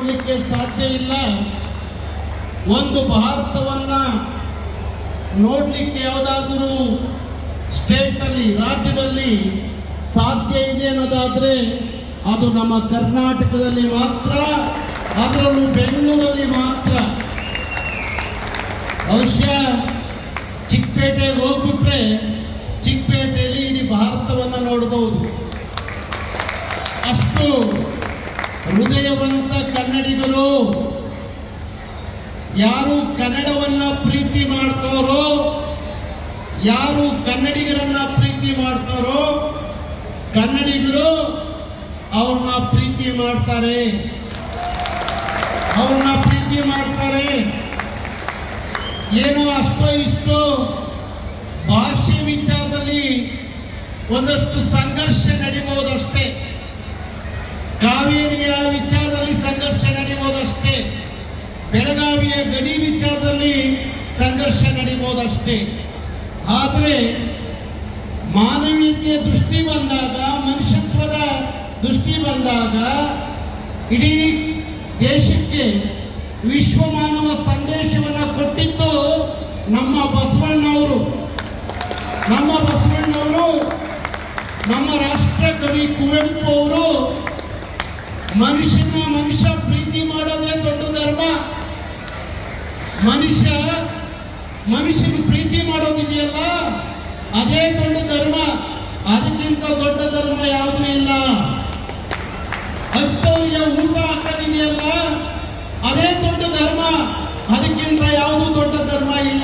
ನೋಡಲಿಕ್ಕೆ ಸಾಧ್ಯ ಇಲ್ಲ. ಒಂದು ಭಾರತವನ್ನು ನೋಡಲಿಕ್ಕೆ ಯಾವುದಾದರೂ ಸ್ಟೇಟಲ್ಲಿ ರಾಜ್ಯದಲ್ಲಿ ಸಾಧ್ಯ ಇದೆ ಅನ್ನೋದಾದರೆ ಅದು ನಮ್ಮ ಕರ್ನಾಟಕದಲ್ಲಿ ಮಾತ್ರ, ಅದರಲ್ಲೂ ಬೆಂಗಳೂರಲ್ಲಿ ಮಾತ್ರ. ಬಹುಶಃ ಚಿಕ್ಕಪೇಟೆಗೆ ಹೋಗ್ಬಿಟ್ರೆ ಚಿಕ್ಕಪೇಟೆಯಲ್ಲಿ ಇಡೀ ಭಾರತವನ್ನು ನೋಡಬಹುದು ಅಷ್ಟು ಹೃದಯವಂತ ಕನ್ನಡಿಗರು, ಯಾರು ಕನ್ನಡವನ್ನ ಪ್ರೀತಿ ಮಾಡ್ತಾರೋ, ಯಾರು ಕನ್ನಡಿಗರನ್ನ ಪ್ರೀತಿ ಮಾಡ್ತಾರೋ, ಕನ್ನಡಿಗರು ಅವ್ರನ್ನ ಪ್ರೀತಿ ಮಾಡ್ತಾರೆ. ಅವ್ರನ್ನ ಪ್ರೀತಿ ಮಾಡ್ತಾರೆ. ಏನೋ ಅಷ್ಟೋ ಇಷ್ಟೋ ಭಾಷೆ ವಿಚಾರದಲ್ಲಿ ಒಂದಷ್ಟು ಸಂಘರ್ಷ ನಡೀಬಹುದಷ್ಟೇ. ಕಾವೇರಿಯ ವಿಚಾರದಲ್ಲಿ ಸಂಘರ್ಷ ನಡೆಯುವುದಷ್ಟೇ ಬೆಳಗಾವಿಯ ಗಡಿ ವಿಚಾರದಲ್ಲಿ ಸಂಘರ್ಷ ನಡೆಯುವುದಷ್ಟೇ ಆದರೆ ಮಾನವೀಯತೆಯ ದೃಷ್ಟಿ ಬಂದಾಗ, ಮನುಷ್ಯತ್ವದ ದೃಷ್ಟಿ ಬಂದಾಗ ಇಡೀ ದೇಶಕ್ಕೆ ವಿಶ್ವ ಮಾನವ ಸಂದೇಶವನ್ನು ಕೊಟ್ಟಿದ್ದು ನಮ್ಮ ಬಸವಣ್ಣವರು. ನಮ್ಮ ಬಸವಣ್ಣವರು ನಮ್ಮ ರಾಷ್ಟ್ರ ಕವಿ ಕುವೆಂಪು ಅವರು ಮನುಷ್ಯನ ಮನುಷ್ಯ ಪ್ರೀತಿ ಮಾಡೋದೇ ದೊಡ್ಡ ಧರ್ಮ. ಮನುಷ್ಯ ಮನುಷ್ಯನ ಪ್ರೀತಿ ಮಾಡೋದಿದೆಯಲ್ಲ? ಅದೇ ದೊಡ್ಡ ಧರ್ಮ. ಅದಕ್ಕಿಂತ ದೊಡ್ಡ ಧರ್ಮ ಯಾವುದೂ ಇಲ್ಲ. ಅಸ್ತವ್ಯ ಊಟ ಹಾಕೋದಿದೆಯಲ್ಲ? ಅದೇ ದೊಡ್ಡ ಧರ್ಮ. ಅದಕ್ಕಿಂತ ಯಾವುದು ದೊಡ್ಡ ಧರ್ಮ ಇಲ್ಲ.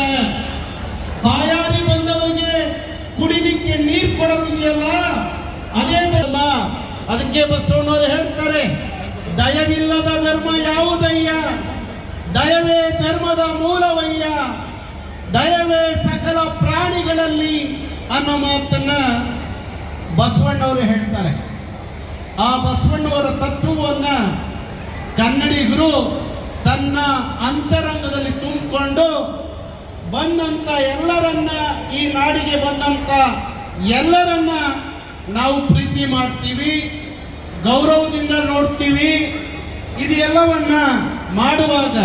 ಬಾಯಾರಿ ಬಂದವರಿಗೆ ಕುಡಿಲಿಕ್ಕೆ ನೀರು ಕೊಡೋದಿದೆಯಲ್ಲ? ಅದೇ ಅದಕ್ಕೆ ಬಸವಣ್ಣವರು ಹೇಳ್ತಾರೆ, ದಯವಿಲ್ಲದ ಧರ್ಮ ಯಾವುದಯ್ಯ? ದಯವೇ ಧರ್ಮದ ಮೂಲವಯ್ಯ? ದಯವೇ ಸಕಲ ಪ್ರಾಣಿಗಳಲ್ಲಿ? ಅನ್ನೋ ಮಾತನ್ನ ಬಸವಣ್ಣವರು ಹೇಳ್ತಾರೆ. ಆ ಬಸವಣ್ಣವರ ತತ್ವವನ್ನ ಕನ್ನಡಿಗರು ತನ್ನ ಅಂತರಂಗದಲ್ಲಿ ತುಂಬಿಕೊಂಡು, ಬಂದಂತ ಎಲ್ಲರನ್ನ ಈ ನಾಡಿಗೆ ಬಂದಂತ ಎಲ್ಲರನ್ನ ನಾವು ಪ್ರೀತಿ ಮಾಡ್ತೀವಿ, ಗೌರವದಿಂದ ನೋಡ್ತೀವಿ ಇದು ಎಲ್ಲವನ್ನ ಮಾಡುವಾಗ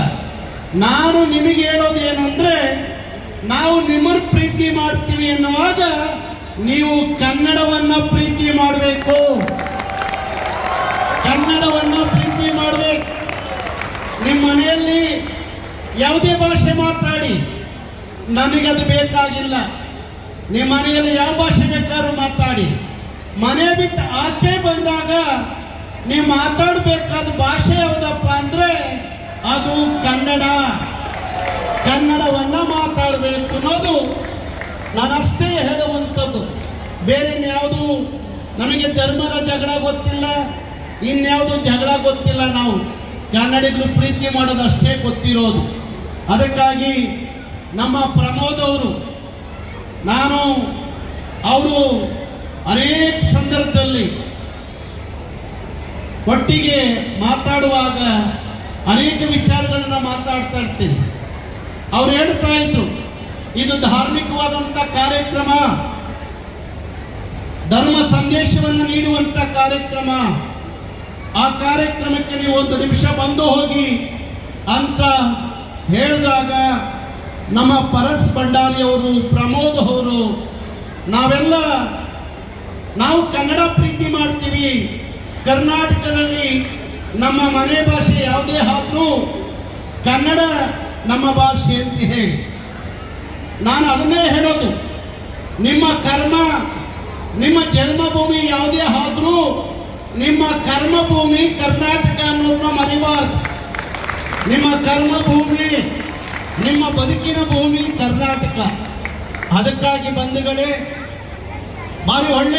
ನಾನು ನಿಮಗೆ ಹೇಳೋದು ಏನಂದ್ರೆ, ನಾವು ನಿಮ್ಮನ್ನು ಪ್ರೀತಿ ಮಾಡ್ತೀವಿ ಎನ್ನುವಾಗ ನೀವು ಕನ್ನಡವನ್ನ ಪ್ರೀತಿ ಮಾಡಬೇಕು. ಕನ್ನಡವನ್ನ ಪ್ರೀತಿ ಮಾಡಬೇಕು. ನಿಮ್ಮ ಮನೆಯಲ್ಲಿ ಯಾವುದೇ ಭಾಷೆ ಮಾತಾಡಿ, ನನಗದು ಬೇಕಾಗಿಲ್ಲ. ನಿಮ್ಮ ಮನೆಯಲ್ಲಿ ಯಾವ ಭಾಷೆ ಬೇಕಾದ್ರೂ ಮಾತಾಡಿ. ಮನೆ ಬಿಟ್ಟು ಆಚೆ ಬಂದಾಗ ನೀವು ಮಾತಾಡಬೇಕಾದ ಭಾಷೆ ಯಾವುದಪ್ಪ ಅಂದ್ರೆ ಅದು ಕನ್ನಡ. ಕನ್ನಡವನ್ನ ಮಾತಾಡಬೇಕು ಅನ್ನೋದು ನಾನಷ್ಟೇ ಹೇಳುವಂಥದ್ದು. ಬೇರೆ ಯಾವುದು ನಮಗೆ ಧರ್ಮದ ಜಗಳ ಗೊತ್ತಿಲ್ಲ, ಇನ್ಯಾವುದು ಜಗಳ ಗೊತ್ತಿಲ್ಲ ನಾವು. ಕನ್ನಡಿಗರು ಪ್ರೀತಿ ಮಾಡೋದು ಅಷ್ಟೇ ಗೊತ್ತಿರೋದು. ಅದಕ್ಕಾಗಿ ನಮ್ಮ ಪ್ರಮೋದ್ ಅವರು, ನಾನು, ಅವರು ಅನೇಕ ಸಂದರ್ಭದಲ್ಲಿ ಒಟ್ಟಿಗೆ ಮಾತಾಡುವಾಗ ಅನೇಕ ವಿಚಾರಗಳನ್ನ ಮಾತಾಡ್ತಾ ಇರ್ತೀನಿ. ಅವ್ರು ಹೇಳ್ತಾ ಇದ್ರು, ಇದು ಧಾರ್ಮಿಕವಾದಂಥ ಕಾರ್ಯಕ್ರಮ, ಧರ್ಮ ಸಂದೇಶವನ್ನು ನೀಡುವಂತ ಕಾರ್ಯಕ್ರಮ. ಆ ಕಾರ್ಯಕ್ರಮಕ್ಕೆ ನೀವು ಒಂದು ನಿಮಿಷ ಬಂದು ಹೋಗಿ ಅಂತ ಹೇಳಿದಾಗ ನಮ್ಮ ಪರಸ್ ಭಂಡಾರಿಯವರು, ಪ್ರಮೋದ್ ಅವರು, ನಾವೆಲ್ಲ ನಾವು ಕನ್ನಡ ಪ್ರೀತಿ ಮಾಡ್ತೀವಿ. ಕರ್ನಾಟಕದಲ್ಲಿ ನಮ್ಮ ಮನೆ ಭಾಷೆ ಯಾವುದೇ ಆದರೂ ಕನ್ನಡ ನಮ್ಮ ಭಾಷೆ ಅಂತ ಹೇಳಿ ನಾನು ಅದನ್ನೇ ಹೇಳೋದು. ನಿಮ್ಮ ಕರ್ಮ, ನಿಮ್ಮ ಜನ್ಮಭೂಮಿ ಯಾವುದೇ ಆದರೂ ನಿಮ್ಮ ಕರ್ಮಭೂಮಿ ಕರ್ನಾಟಕ ಅನ್ನೋದನ್ನ ಮರಿಬಾರ್ದು. ನಿಮ್ಮ ಕರ್ಮಭೂಮಿ, ನಿಮ್ಮ ಬದುಕಿನ ಭೂಮಿ ಕರ್ನಾಟಕ. ಅದಕ್ಕಾಗಿ ಬಂಧುಗಳೇ, ಭಾರಿ ಒಳ್ಳೆ